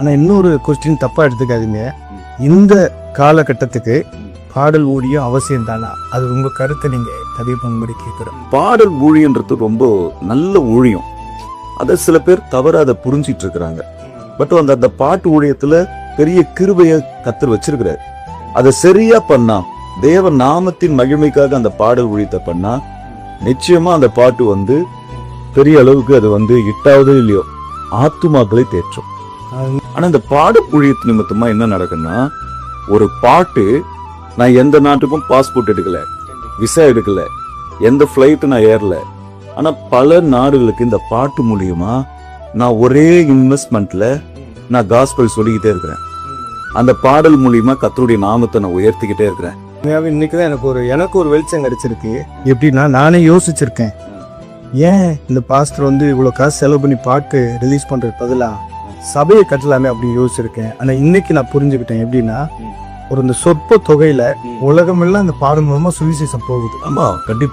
ஆனால் இன்னொரு கொஸ்டின் தப்பாக எடுத்துக்காதீங்க. இந்த காலகட்டத்துக்கு பாடல் ஊழியம் அவசியம் தானா? அது உங்க கருத்தை நீங்க பதிவு பண்ணும்படி கேட்கிறோம் பாடல் ஊழியன்றது ரொம்ப நல்ல ஊழியம். அதை சில பேர் தவற அதை புரிஞ்சிட்டு இருக்கிறாங்க பட் அந்த அந்த பாட்டு ஊழியத்துல பெரிய கிருபைய கத்தர் வச்சிருக்கிறார். அதை சரியா பண்ணா தேவ நாமத்தின் மகிமைக்காக அந்த பாடல் ஊழியத்தை பண்ணா நிச்சயமா அந்த பாட்டு வந்து பெரிய அளவுக்கு அது வந்து இட்டாவதோ இல்லையோ ஆத்துமாக்களை தேற்றும். ஆனா இந்த பாடு புழியத்து நிமித்தமா என்ன நடக்குன்னா ஒரு பாட்டு நான் எந்த நாட்டுக்கும் பாஸ்போர்ட் எடுக்கல விசா எடுக்கல எந்த ஃப்ளைட் நான் ஏறல. ஆனா பல நாடுகளுக்கு இந்த பாட்டு மூலியமா நான் ஒரே இன்வெஸ்ட்மெண்ட்ல நான் காஸ்பல் சொல்லிக்கிட்டே இருக்கிறேன். அந்த பாடல் மூலியமா கத்தருடைய நாமத்தை நான் உயர்த்திக்கிட்டே இருக்கிறேன். உண்மையாவே இன்னைக்கு தான் எனக்கு ஒரு எனக்கு ஒரு வெளிச்சம் கிடைச்சிருக்கு. எப்படின்னா நானே யோசிச்சிருக்கேன். ஏன் இந்த பாஸ்டர் வந்து இவ்வளோ காசு செலவு பண்ணி பாட்டு ரிலீஸ் பண்றது பதிலா? சபையை கட்டலாமே அப்படின்னு யோசிச்சிருக்கேன். ஆனா இன்னைக்கு நான் புரிஞ்சுக்கிட்டேன் எப்படின்னா ஒரு இந்த சொற்ப தொகையில உலகமெல்லாம் இந்த பாடல் மூலமா சுவிசேஷம் போகுது. ஆமா கண்டிப்பா.